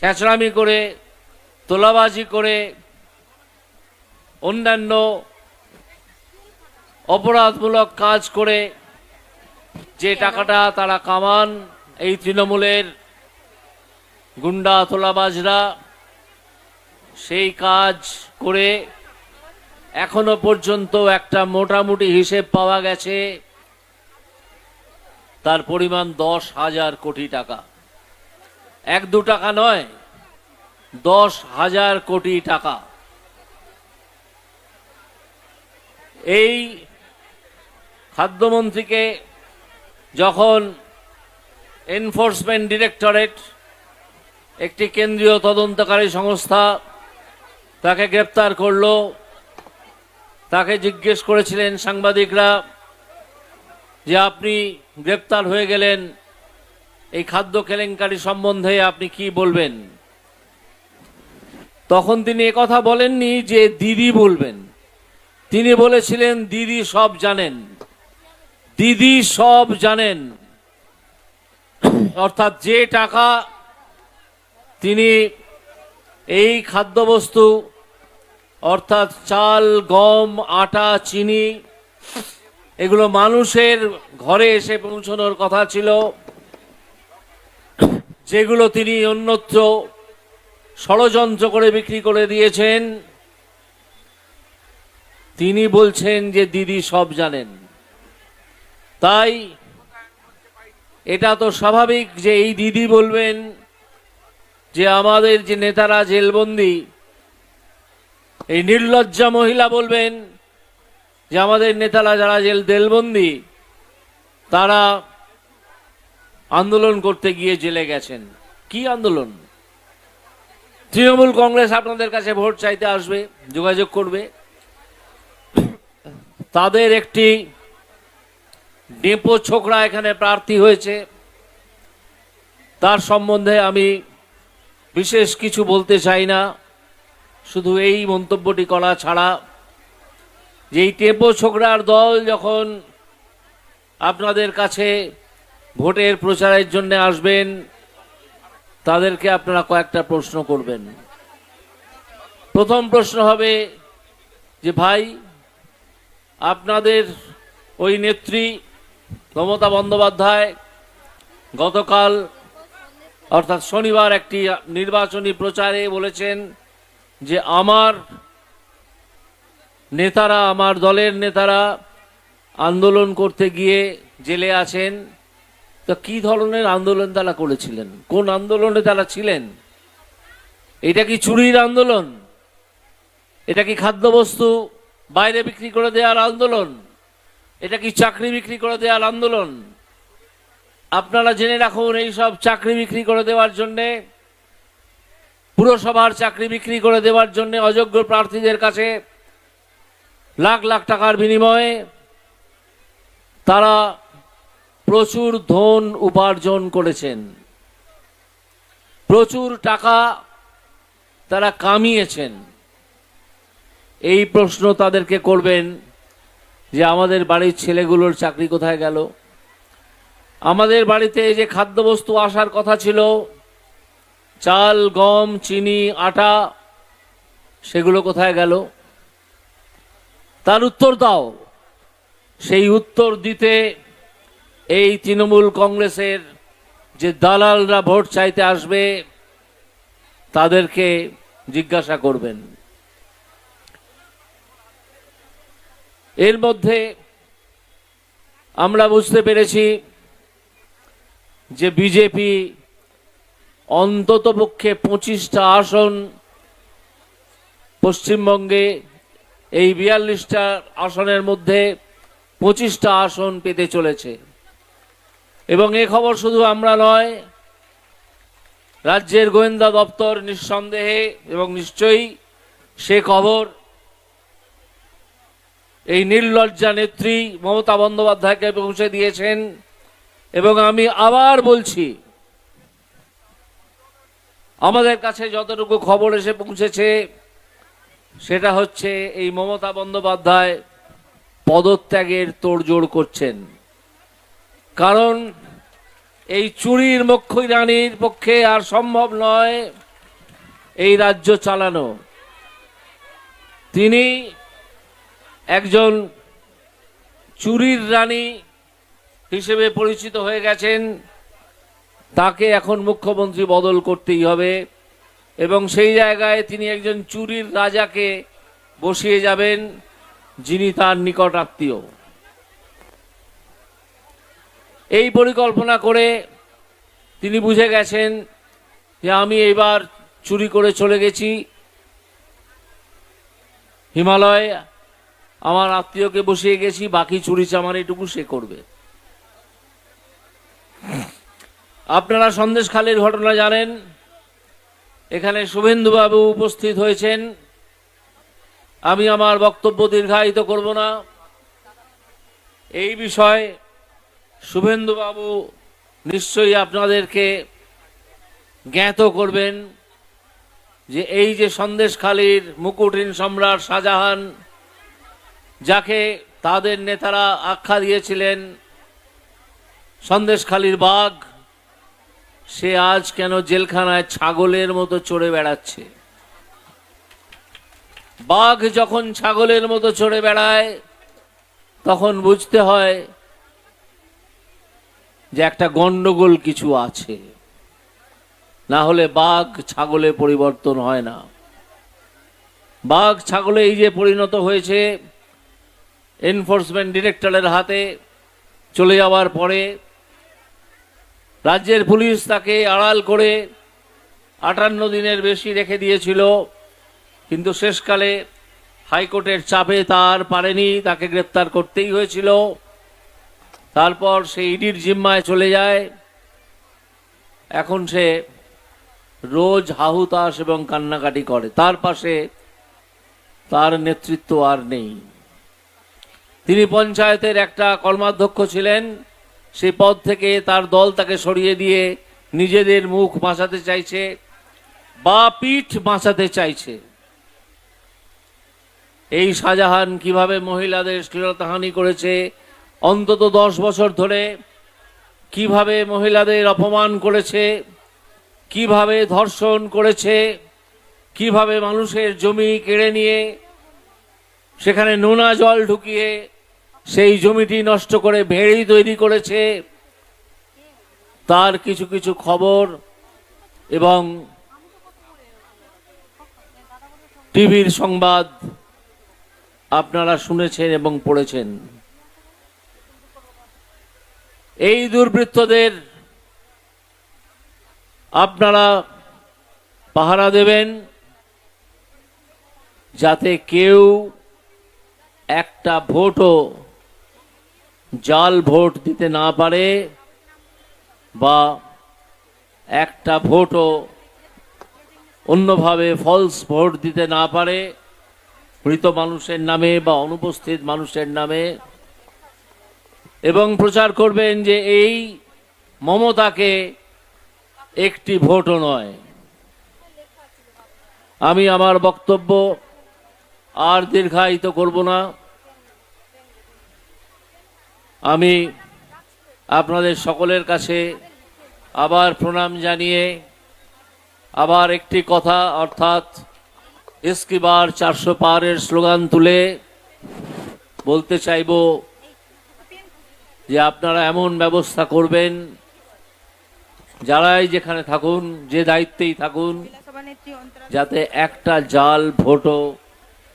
চেঁচড়ামি করে, তোলাবাজি করে, অন্যান্য অপরাধমূলক কাজ করে যে টাকাটা তারা কামান, এই তৃণমূলের গুন্ডা তোলাবাজরা, সেই কাজ করে এখনও পর্যন্ত একটা মোটামুটি হিসেব পাওয়া গেছে। তার পরিমাণ দশ হাজার কোটি টাকা। এক দু টাকা নয়, দশ হাজার কোটি টাকা। এই খাদ্যমন্ত্রীকে যখন এনফোর্সমেন্ট ডিরেক্টরেট, একটি কেন্দ্রীয় তদন্তকারী সংস্থা তাকে গ্রেপ্তার করল। তাকে জিজ্ঞেস করেছিলেন সাংবাদিকরা যে আপনি গ্রেপ্তার হয়ে গেলেন এই খাদ্য কেলেঙ্কারি সম্বন্ধে আপনি কি বলবেন? তখন তিনি কথা বলেননি যে দিদি বলবেন। তিনি বলেছিলেন, দিদি সব জানেন। দিদি সব জানেন। অর্থাৎ যে টাকা তিনি এই খাদ্যবস্তু, অর্থাৎ চাল, গম, আটা, চিনি, এগুলো মানুষের ঘরে এসে পৌঁছানোর কথা ছিল। যেগুলো তিনি অন্যত্র ষড়যন্ত্র করে বিক্রি করে দিয়েছেন, তিনি বলছেন যে দিদি সব জানেন। তাই এটা তো স্বাভাবিক যে এই দিদি বলবেন যে আমাদের যে নেতারা জেলবন্দি, এই নির্লজ্জা মহিলা বলবেন যে আমাদের নেতারা যারা জেল জেলবন্দি তারা আন্দোলন করতে গিয়ে জেলে গেছেন। কি আন্দোলন? তৃণমূল কংগ্রেস আপনাদের কাছে ভোট চাইতে আসবে, যোগাযোগ করবে। তাদের একটি ডেপো ছোকরা এখানে প্রার্থী হয়েছে। তার সম্বন্ধে আমি বিশেষ কিছু বলতে চাই না। শুধু এই মন্তব্যটি করা ছাড়া যে এই টেপো ছোকরার দল যখন আপনাদের কাছে ভোটের প্রচারের জন্য আসবেন, তাদেরকে আপনারা কয়েকটা প্রশ্ন করবেন। প্রথম প্রশ্ন হবে যে, ভাই, আপনাদের ওই নেত্রী মমতা বন্দ্যোপাধ্যায় গতকাল, অর্থাৎ শনিবার একটি নির্বাচনী প্রচারে বলেছেন যে, আমার নেতারা, আমার দলের নেতারা আন্দোলন করতে গিয়ে জেলে আছেন। তো কি ধরনের আন্দোলন তারা করেছিলেন? কোন আন্দোলনে তারা ছিলেন? এটা কি চুরির আন্দোলন? এটা কি খাদ্যবস্তু বাইরে বিক্রি করে দেওয়ার আন্দোলন? এটা কি চাকরি বিক্রি করে দেওয়ার আন্দোলন? আপনারা জেনে রাখুন, এই সব চাকরি বিক্রি করে দেওয়ার জন্যে, পুরসভার চাকরি বিক্রি করে দেওয়ার জন্য অযোগ্য প্রার্থীদের কাছে লাখ লাখ টাকার বিনিময়ে তারা প্রচুর ধন উপার্জন করেছেন। প্রচুর টাকা তারা কামিয়েছেন। এই প্রশ্ন তাদেরকে করবেন যে, আমাদের বাড়ির ছেলেগুলোর চাকরি কোথায় গেল? আমাদের বাড়িতে যে খাদ্যবস্তু আসার কথা ছিল, চাল, গম, চিনি, আটা, সেগুলো কোথায় গেল? তার উত্তর দাও। সেই উত্তর দিতে এই তৃণমূল কংগ্রেসের যে দালালরা ভোট চাইতে আসবে, তাদেরকে জিজ্ঞাসা করবেন। এর মধ্যে আমরা বুঝতে পেরেছি যে বিজেপি অন্ততপক্ষে পঁচিশটা আসন পশ্চিমবঙ্গে এই বিয়াল্লিশটা আসনের মধ্যে পঁচিশটা আসন পেতে চলেছে। এবং এ খবর শুধু আমরা নয়, রাজ্যের গোয়েন্দা দপ্তর নিঃসন্দেহে এবং নিশ্চয়ই সে খবর, এই নির্লজ্জা নেত্রী মমতা বন্দ্যোপাধ্যায়কে পৌঁছে দিয়েছেন এবং আমি আবার বলছি, আমাদের কাছে যতটুকু খবর এসে পৌঁছেছে, সেটা হচ্ছে এই মমতা বন্দ্যোপাধ্যায় পদত্যাগের তোড়জোড় করছেন। কারণ এই চুরির মুখ্য রানীর পক্ষে আর সম্ভব নয় এই রাজ্য চালানো। তিনি একজন চুরির রানী হিসেবে পরিচিত হয়ে গেছেন। তাকে এখন মুখ্যমন্ত্রী বদল করতেই হবে এবং সেই জায়গায় তিনি একজন চুরির রাজাকে বসিয়ে যাবেন, যিনি তার নিকট আত্মীয়। এই পরিকল্পনা করে তিনি বুঝে গেছেন যে আমি এবার চুরি করে চলে গেছি। হিমালয়, আমার আত্মীয়কে বসিয়ে গেছি, বাকি চুরি চামারিটুকু সে করবে। আপনারা সন্দেশখালীর ঘটনা জানেন। এখানে শুভেন্দুবাবু উপস্থিত হয়েছেন। আমি আমার বক্তব্য দীর্ঘায়িত করব না। এই বিষয়ে শুভেন্দুবাবু নিশ্চয়ই আপনাদেরকে জ্ঞাত করবেন যে এই যে সন্দেশখালীর মুকুটিন সম্রাট শাহজাহান, যাকে তাদের নেতারা আখ্যা দিয়েছিলেন, সন্দেশখালীর বাঘ, সে আজ কেন জেলখানায় ছাগলের মতো চড়ে বেড়াচ্ছে? বাঘ যখন ছাগলের মতো চড়ে বেড়ায়, তখন বুঝতে হয় যে একটা গন্ডগোল কিছু আছে। না হলে বাঘ ছাগলে পরিবর্তন হয় না। বাঘ ছাগলে এই যে পরিণত হয়েছে এনফোর্সমেন্ট ডিরেক্টরের হাতে চলে যাওয়ার পরে রাজ্যের পুলিশ তাকে আড়াল করে আটান্ন দিনের বেশি রেখে দিয়েছিল, কিন্তু শেষকালে হাইকোর্টের চাপে তার পারেনি, তাকে গ্রেপ্তার করতেই হয়েছিল। তারপর সে ইডির জিম্মায় চলে যায়। এখন সে রোজ হাহুতাস এবং কান্নাকাটি করে। তার পাশে তার নেতৃত্ব আর নেই। তিনি পঞ্চায়েতের একটা কর্মাধ্যক্ষ ছিলেন। সে পদ থেকে তার দল তাকে সরিয়ে দিয়ে নিজেদের মুখ বাঁচাতে চাইছে, বা পিঠ বাঁচাতে চাইছে। এই শাহজাহান কীভাবে মহিলাদের শ্লীলতাহানি করেছে অন্তত দশ বছর ধরে কীভাবে মহিলাদের অপমান করেছে, কীভাবে ধর্ষণ করেছে, কীভাবে মানুষের জমি কেড়ে নিয়ে সেখানে নোনা জল ঢুকিয়ে সেই জমিটি নষ্ট করে ভেড়ি তৈরি করেছে, তার কিছু কিছু খবর এবং টিভির সংবাদ আপনারা শুনেছেন এবং পড়েছেন। এই দুর্বৃত্তদের আপনারা পাহারা দেবেন যাতে কেউ একটা ভোটও জাল ভোট দিতে না পারে বা একটা ভোটও অন্যভাবে ফলস ভোট দিতে না পারে, মৃত মানুষের নামে বা অনুপস্থিত মানুষের নামে। এবং প্রচার করবেন যে এই মমতাকে একটি ভোটও নয়। আমি আমার বক্তব্য আর দীর্ঘায়িত করব না। আমি আপনাদের সকলের কাছে আবার প্রণাম জানিয়ে আবার একটি কথা, অর্থাৎ ইস্কিবার চারশো পারের স্লোগান তুলে বলতে চাইব যে আপনারা এমন ব্যবস্থা করবেন, যারাই যেখানে থাকুন, যে দায়িত্বেই থাকুন, যাতে একটা জাল ভোটও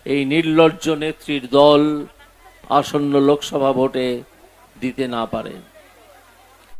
এই নির্লজ্জ নেত্রীর দল আসন্ন লোকসভা ভোটে দিতে না পারে।